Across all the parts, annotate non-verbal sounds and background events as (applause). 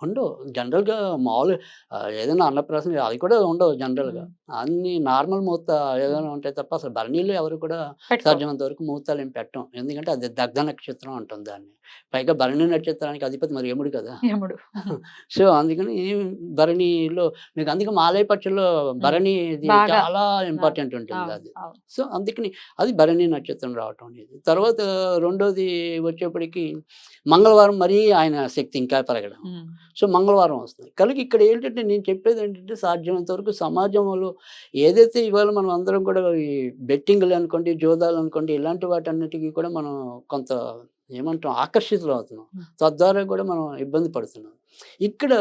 ఉండవు జనరల్గా మామూలు ఆ, ఏదైనా అన్నప్రాసన అది కూడా ఉండవు జనరల్గా. అన్ని నార్మల్ ముహూర్త ఏదైనా ఉంటాయి తప్ప అసలు భరణీలో ఎవరు కూడా. సాధ్యమైనంత వరకు ముహూర్తాలు ఏం పెట్టం. ఎందుకంటే అది దగ్ధ నక్షత్రం అంటుంది దాన్ని. పైగా భరణి నక్షత్రానికి అధిపతి మరి యముడు కదా. యముడు. (laughs) సో అందుకని భరణిలో మీకు అందుకే మాలయ పక్షుల్లో భరణి. చాలా ఇంపార్టెంట్ ఉంటుంది అది. సో అందుకని అది భరణి నక్షత్రం రావటం అనేది. తర్వాత రెండోది వచ్చేప్పటికి మంగళవారం మరీ ఆయన శక్తి ఇంకా పెరగడం. సో మంగళవారం వస్తుంది. కనుక ఇక్కడ ఏంటంటే నేను చెప్పేది ఏంటంటే సాధ్యమైనంత వరకు సమాజంలో ఏదైతే ఇవాళ మనం అందరం కూడా ఈ బెట్టింగ్లు అనుకోండి జోదాలు అనుకోండి ఇలాంటి వాటన్నిటికీ కూడా మనం కొంత ఏమంటాం? ఆకర్షితులు అవుతున్నాం. తద్వారా కూడా మనం ఇబ్బంది పడుతున్నాం. ఇక్కడ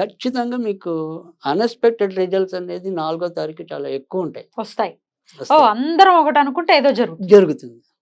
ఖచ్చితంగా మీకు అన్ఎక్స్పెక్టెడ్ రిజల్ట్స్ అనేది నాలుగో తారీఖు చాలా ఎక్కువ ఉంటాయి. వస్తాయి. అందరం ఒకటి అనుకుంటే ఏదో జరుగుతుంది. జరుగుతుంది.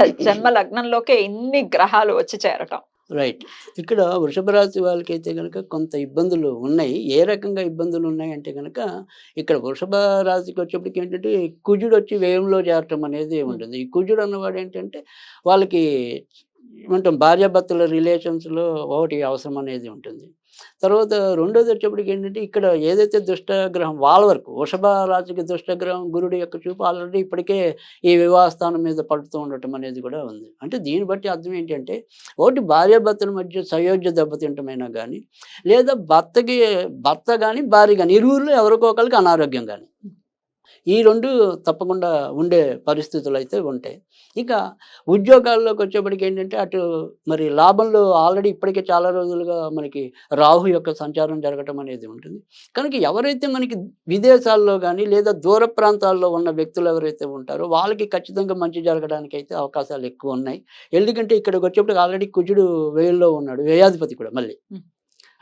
(laughs) జన్మ లగ్నంలోకే ఇన్ని గ్రహాలు వచ్చి చేరటం. రైట్. ఇక్కడ వృషభ రాశి వాళ్ళకి అయితే కనుక కొంత ఇబ్బందులు ఉన్నాయి. ఏ రకంగా ఇబ్బందులు ఉన్నాయి అంటే కనుక ఇక్కడ వృషభ రాశికి వచ్చేప్పటికి ఏంటంటే కుజుడు వచ్చి వ్యయంలో చేరటం అనేది ఉంటుంది. ఈ కుజుడు అన్నవాడు ఏంటంటే వాళ్ళకి ఏమంటాం భార్యాభర్తల రిలేషన్స్లో ఒకటి అవసరం అనేది ఉంటుంది. తర్వాత రెండోది వచ్చేప్పటికి ఏంటంటే ఇక్కడ ఏదైతే దుష్టగ్రహం వాళ్ళ వరకు వృషభ రాశికి దుష్టగ్రహం గురుడు యొక్క చూపు ఆల్రెడీ ఇప్పటికే ఈ వివాహ స్థానం మీద పడుతూ ఉండటం అనేది కూడా ఉంది. అంటే దీన్ని బట్టి అర్థం ఏంటంటే ఒకటి భార్యాభర్తల మధ్య సయోధ్య దెబ్బతింటమైనా కానీ లేదా భర్తకి భర్త కానీ భార్య కానీ ఇరువురిలో ఎవరికో ఒకరికి అనారోగ్యం కానీ ఈ రెండు తప్పకుండా ఉండే పరిస్థితులు అయితే ఉంటాయి. ఇక ఉద్యోగాల్లోకి వచ్చేప్పటికి ఏంటంటే అటు మరి లాభంలో ఆల్రెడీ ఇప్పటికే చాలా రోజులుగా మనకి రాహు యొక్క సంచారం జరగటం అనేది ఉంటుంది. కనుక ఎవరైతే మనకి విదేశాల్లో కానీ లేదా దూర ప్రాంతాల్లో ఉన్న వ్యక్తులు ఎవరైతే ఉంటారో వాళ్ళకి ఖచ్చితంగా మంచి జరగడానికి అయితే అవకాశాలు ఎక్కువ ఉన్నాయి. ఎందుకంటే ఇక్కడికి వచ్చేప్పటికి ఆల్రెడీ కుజుడు వేయంలో ఉన్నాడు వ్యయాధిపతి కూడా మళ్ళీ.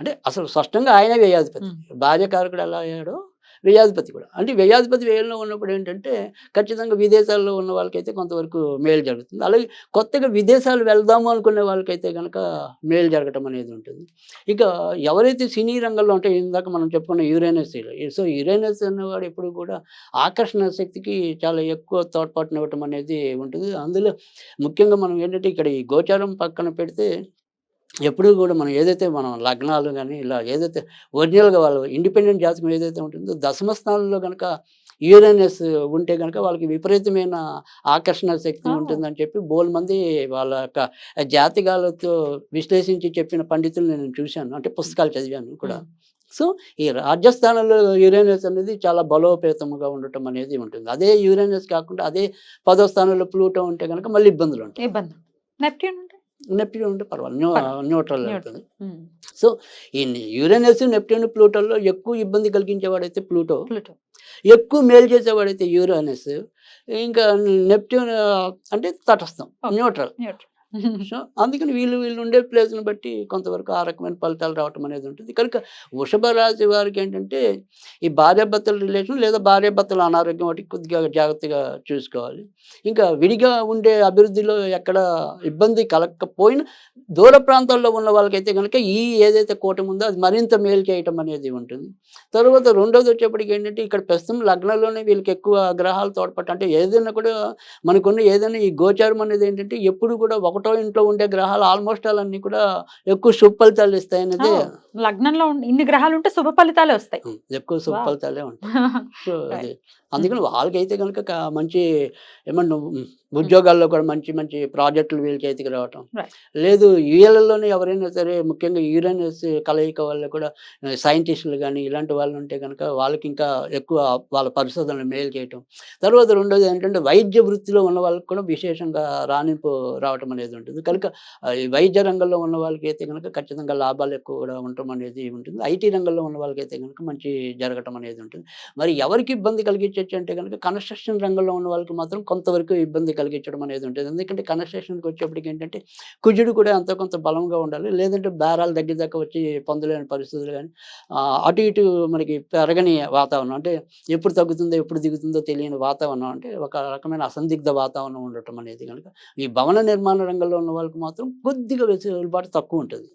అంటే అసలు స్పష్టంగా ఆయన వ్యయాధిపతి. Hmm. భార్యకారకుడు ఎలా అయ్యాడో వ్యయాధిపతి కూడా. అంటే వ్యయాధిపతి వ్యయంలో ఉన్నప్పుడు ఏంటంటే ఖచ్చితంగా విదేశాల్లో ఉన్న వాళ్ళకైతే కొంతవరకు మేలు జరుగుతుంది. అలాగే కొత్తగా విదేశాలు వెళ్దాము అనుకునే వాళ్ళకైతే కనుక మేలు జరగటం అనేది ఉంటుంది. ఇక ఎవరైతే సినీ రంగంలో అంటే ఇందాక మనం చెప్పుకున్న యురేనస్ సో యురేనస్ అనేవాడు ఎప్పుడు కూడా ఆకర్షణ శక్తికి చాలా ఎక్కువ తోడ్పాటునివ్వటం అనేది ఉంటుంది. అందులో ముఖ్యంగా మనం ఏంటంటే ఇక్కడ ఈ గోచారం పక్కన పెడితే ఎప్పుడు కూడా మనం ఏదైతే మనం లగ్నాలు కానీ ఇలా ఏదైతే ఒరిజినల్గా వాళ్ళు ఇండిపెండెంట్ జాతకం ఏదైతే ఉంటుందో దశమ స్థానంలో కనుక యురేనస్ ఉంటే కనుక వాళ్ళకి విపరీతమైన ఆకర్షణ శక్తి. ఉంటుందని చెప్పి బోల్ మంది వాళ్ళ యొక్క జాతికాలతో విశ్లేషించి చెప్పిన పండితులు నేను చూశాను. అంటే పుస్తకాలు చదివాను కూడా. సో ఈ రాజస్థానంలో యురేనస్ అనేది చాలా బలోపేతముగా ఉండటం అనేది ఉంటుంది. అదే యురేనస్ కాకుండా అదే పదో స్థానంలో ప్లూటో ఉంటే కనుక మళ్ళీ ఇబ్బందులు ఉంటాయి. ఇబ్బంది నెప్ట్యూన్ అంటే నెప్ట్యూన్ ఉంటే పర్వాలేదు. న్యూ పర్వాలేదు. న్యూట్రల్. అవుతుంది మ్మ్. ఈ యురేనస్ నెప్ట్యూన్ ప్లూటోలో ఎక్కువ ఇబ్బంది కలిగించేవాడైతే ప్లూటో. ప్లూటో. ఎక్కువ మేలు చేసేవాడైతే యురేనస్. ఇంకా నెప్ట్యూన్ అంటే తటస్థం న్యూట్రల్. సో (laughs) అందుకని వీళ్ళు వీళ్ళు ఉండే ప్లేస్ని బట్టి కొంతవరకు ఆ రకమైన ఫలితాలు రావటం అనేది ఉంటుంది. కనుక వృషభ రాశి వారికి ఏంటంటే ఈ భార్యాభర్తల రిలేషన్ లేదా భార్యాభర్తల అనారోగ్యం వాటి కొద్దిగా జాగ్రత్తగా చూసుకోవాలి. ఇంకా విడిగా ఉండే అభివృద్ధిలో ఎక్కడ ఇబ్బంది కలగకపోయినా దూర ప్రాంతాల్లో ఉన్న వాళ్ళకైతే కనుక ఈ ఏదైతే కూటమి ఉందో అది మరింత మేలు చేయటం అనేది ఉంటుంది. తర్వాత రెండోది వచ్చేప్పటికి ఏంటంటే ఇక్కడ ప్రస్తుతం లగ్నంలోనే వీళ్ళకి ఎక్కువ గ్రహాలు తోడ్పట్టు అంటే ఏదైనా కూడా మనకున్న ఏదైనా ఈ గోచారం అనేది ఏంటంటే ఎప్పుడు కూడా ఒకటో ఇంట్లో ఉండే గ్రహాలు ఆల్మోస్ట్ అన్నీ కూడా ఎక్కువ శుభ ఫలితాలు ఇస్తాయి అనేది లగ్నంలో ఇన్ని గ్రహాలు ఉంటే శుభ ఫలితాలే వస్తాయి. ఎక్కువ శుభ. ఫలితాలే ఉంటాయి. (laughs) సో అది అందుకని వాళ్ళకైతే కనుక మంచి ఏమన్నా ఉద్యోగాల్లో కూడా మంచి మంచి ప్రాజెక్టులు వీళ్ళ చేతికి రావటం. లేదు యూఎల్లోనే ఎవరైనా సరే ముఖ్యంగా యురేనస్ కలయిక వల్ల కూడా సైంటిస్టులు కానీ ఇలాంటి వాళ్ళు ఉంటే కనుక వాళ్ళకి ఇంకా ఎక్కువ వాళ్ళ పరిశోధనలు మేలు చేయటం. తర్వాత రెండోది ఏంటంటే వైద్య వృత్తిలో ఉన్న వాళ్ళకి కూడా విశేషంగా రాణింపు రావటం అనేది ఉంటుంది. కనుక వైద్య రంగంలో ఉన్న వాళ్ళకి అయితే కనుక ఖచ్చితంగా లాభాలు ఎక్కువ కూడా ఉండటం అనేది ఉంటుంది. ఐటీ రంగంలో ఉన్న వాళ్ళకైతే కనుక మంచి జరగటం అనేది ఉంటుంది. మరి ఎవరికి ఇబ్బంది కలిగించే కలిగించవచ్చు అంటే కనుక కన్స్ట్రక్షన్ రంగంలో ఉన్న వాళ్ళకి మాత్రం కొంతవరకు ఇబ్బంది కలిగించడం అనేది ఉంటుంది ఎందుకంటే కన్స్ట్రక్షన్కి వచ్చేప్పటికి ఏంటంటే కుజుడు కూడా అంత కొంత బలంగా ఉండాలి. లేదంటే బేరాలు దగ్గర దాకా వచ్చి పొందలేని పరిస్థితులు కానీ అటు ఇటు మనకి పెరగని వాతావరణం అంటే ఎప్పుడు తగ్గుతుందో ఎప్పుడు దిగుతుందో తెలియని వాతావరణం అంటే ఒక రకమైన అసందిగ్ధ వాతావరణం ఉండటం అనేది కనుక ఈ భవన నిర్మాణ రంగంలో ఉన్న వాళ్ళకి మాత్రం కొద్దిగా వెసులుబాటు తక్కువ ఉంటుంది.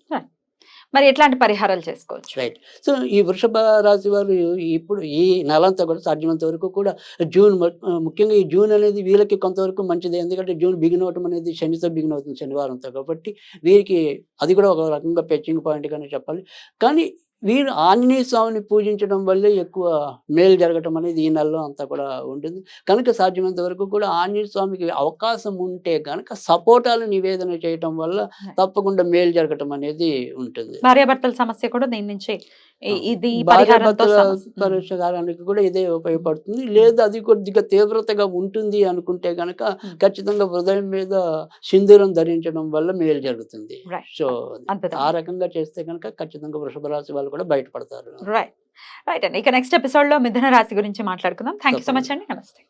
మరి ఎట్లాంటి పరిహారాలు చేసుకోవచ్చు? రైట్ సో ఈ వృషభ రాశి వారు ఇప్పుడు ఈ నెలంతా కూడా సాధ్యమంత వరకు కూడా జూన్ ముఖ్యంగా ఈ జూన్ అనేది వీళ్ళకి కొంతవరకు మంచిది. ఎందుకంటే జూన్ బిగిన్ అవటం అనేది శనితో బిగిన్ అవుతుంది శనివారంతో కాబట్టి వీరికి అది కూడా ఒక రకంగా పెచ్చింగ్ పాయింట్ కానీ చెప్పాలి. కానీ వీరు ఆంజనేయ స్వామిని పూజించడం వల్లే ఎక్కువ మేలు జరగటం అనేది ఈ నెలలో అంతా కూడా ఉంటుంది. కనుక సాధ్యమైనంత వరకు కూడా ఆంజనేయ స్వామికి అవకాశం ఉంటే కనుక సపోటాలు నివేదన చేయటం వల్ల తప్పకుండా మేలు జరగటం అనేది ఉంటుంది. భార్యాభర్తల సమస్య కూడా దీని నుంచి ఇది. ఉమ్. పరిష్కారానికి కూడా ఇదే ఉపయోగపడుతుంది. లేదా అది కొద్దిగా తీవ్రతగా ఉంటుంది అనుకుంటే గనక. ఖచ్చితంగా హృదయం మీద సింధూరం ధరించడం వల్ల మేలు జరుగుతుంది. సో ఆ రకంగా చేస్తే కనుక ఖచ్చితంగా వృషభ రాశి వాళ్ళు కూడా బయటపడతారు. రైట్ రైట్ అండి. ఇక నెక్స్ట్ ఎపిసోడ్లో మిథున రాశి గురించి మాట్లాడుకుందాం. థ్యాంక్ సో మచ్ అండి. నమస్తే